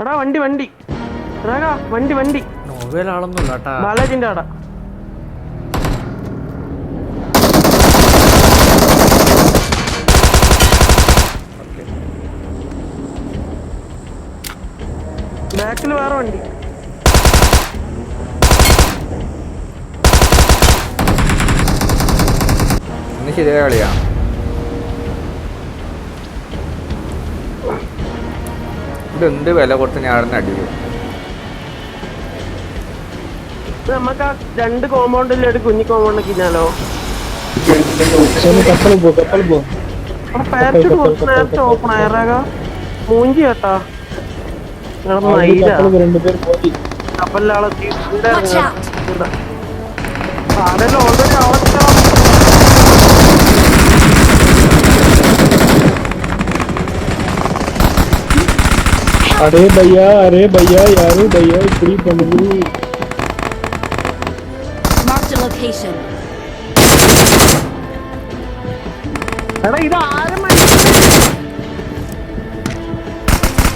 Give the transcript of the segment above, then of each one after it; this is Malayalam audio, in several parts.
എടാ വണ്ടി വണ്ടി. വണ്ടി വണ്ടി. ബാലാജിന്റെ അവിടെ ബാക്കിൽ വേറെ വണ്ടി. ശരിയായ കളിയാ. ഇതെന്ത് വില കൊടുത്ത് ഞാൻ അവിടെ നമുക്ക് ആ രണ്ട് കോമ്പൗണ്ടിൽ ഒരു കുഞ്ഞി കോമ്പൗണ്ട് കിഞ്ഞാലോ മൂഞ്ചി കേട്ടാ. കപ്പലിലാളെത്തി ആരെല്ലാം ഓൾറെഡി अरे भैया अरे भैया यार भैया इतनी बंदू मार्क द लोकेशन अरे इधर आ रहा मैं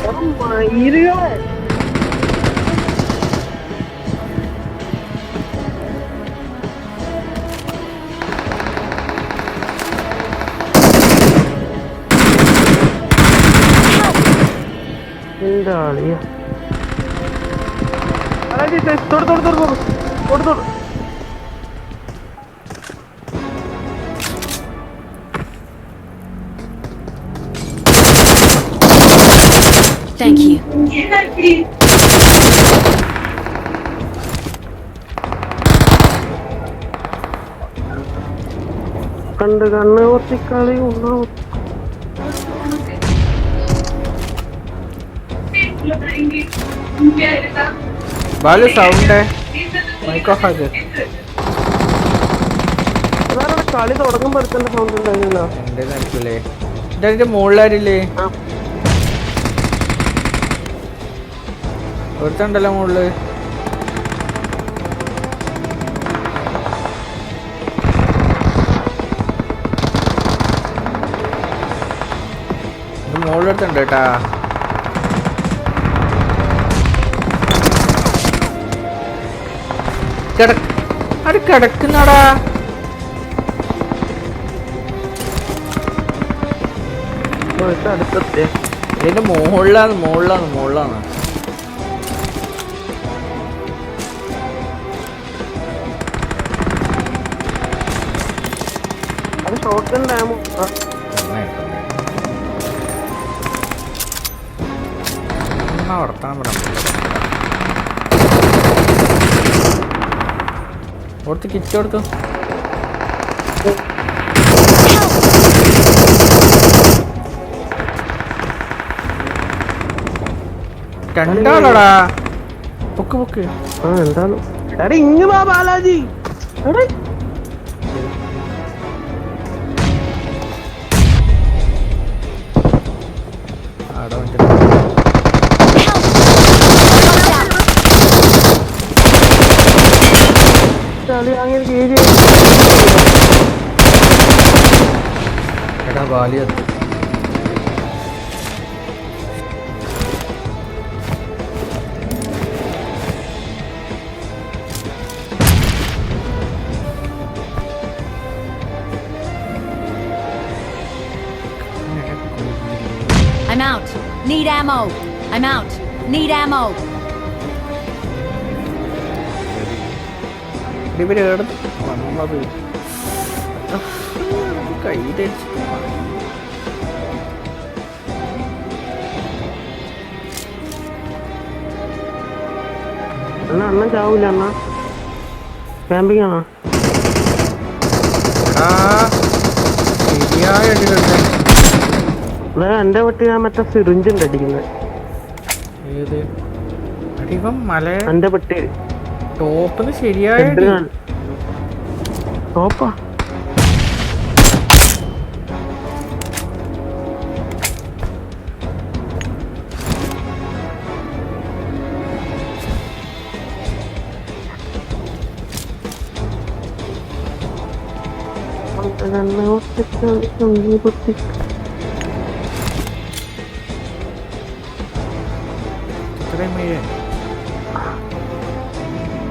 अरे मार रही है। എന്താ അളിയ തൊടു തൊടു തൊടു തൊടു തൊടു തൊടു. Thank you. കണ്ട് കണ്ണ് ഒത്തിക്കളി ഉണ്ണ ബാലു സൗണ്ട് മൈക്കോഫാക്ക് അതാണ് കളി തുടങ്ങുമ്പോ സൗണ്ട് ഉണ്ടായിരുന്നല്ലോ എന്റെ നടക്കില്ലേ ഇതെന്റെ മുകളിലാരില്ലേ. ഒരുത്തണ്ടല്ലോ മുകളിൽ മുകളിലെടുത്തുണ്ട് കേട്ടാ. കിടക്ക്. അത് കിടക്കുന്നടാ. അടുത്തെത്തിയ ഇതിന്റെ മുകളിലാണ് മുകളിലാണ് മുകളിലാണ്. അത് ഷോർട്ട് ഗൺ ഡാമോ കൊടുത്ത് കിറ്റ് കൊടുക്കും. രണ്ടാളടാ. പൊക്ക് പൊക്ക്. ആ എന്താണ്? എടാ ഇങ്ങ് വാ ബാലാജി. എടാ. അവിടെ മറ്റേ എടാ ബാലി എത്തി I'm out. Need ammo. I'm out. Need ammo. ഇവർ എവിടെ വന്നത് കൈ അണ്ണ അണ്ണൻ ചാവൂല അണ്ണ. ക്യാമ്പിംഗ് ആണോ ശരിയായ എന്റെ വെട്ടി ഞാൻ മറ്റേ സിറിഞ്ചുണ്ട് അടിക്കുന്നത്. ഏത്? അടിപ്പം മല എന്റെ പെട്ടി. ടോപ്പിന്ന് ശരിയായ. ടോപ്പാ? കണ്ണ്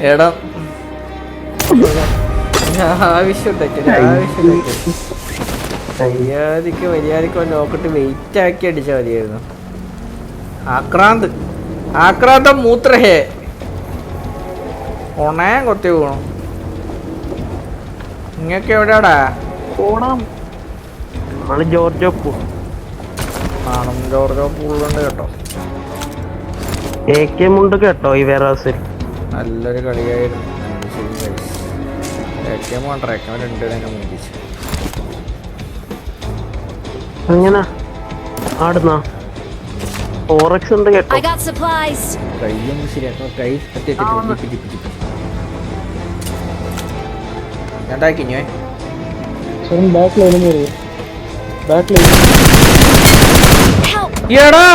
എടാ. മര്യാദയ്ക്ക് മര്യാദയ്ക്ക് നോക്കിട്ട്. വെയിറ്റ് ആക്കി അടിച്ചാൽ മതിയായിരുന്നു. ആക്രാന്ത്. ആക്രാന്ത മൂത്രഹേ. ഉണയാൻ കൊത്തി വീണു. ഇങ്ങക്ക് എവിടെയാടാ? പൂ ജോർജ് ഒപ്പു ആണം ജോർജോ പൂളുണ്ട് കേട്ടോ. എ കെ മുണ്ട് കേട്ടോ ഈ വേറെ നല്ലൊരു കളിയായിരുന്നു. എങ്ങനെ ആടുന്ന? ഫോറക്സ് ഉണ്ട് കേട്ടോ. കൈ ഞാൻ ബാക്ക് ലൈനും ബാക്ക് ലൈൻ എടാ!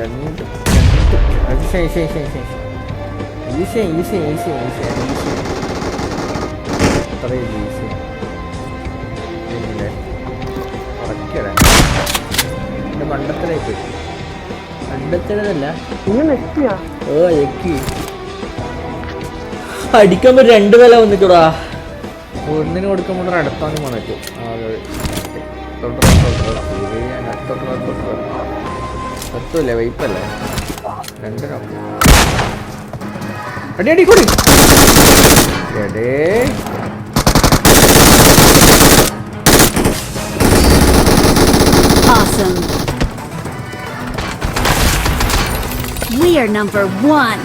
രണ്ട് അത് ശരി ശരി ശരി ശരി easy easy easy easy easy അത്രയും ഈസി പിന്നെ ഉറക്കടാ എന്റെ മണ്ടത്തിലേക്ക് പോയി എത്തിയാ ഓ എക്കി അടിക്കുമ്പോൾ രണ്ട് വില വന്നിട്ടൂടാ. ഒന്നിന് കൊടുക്കുമ്പോൾ അടുത്താണ് വന്നിട്ടു എത്തൂല്ലേ വൈപ്പല്ലേ രണ്ടര അടി അടി കൂടി എടേ Awesome. We are number one.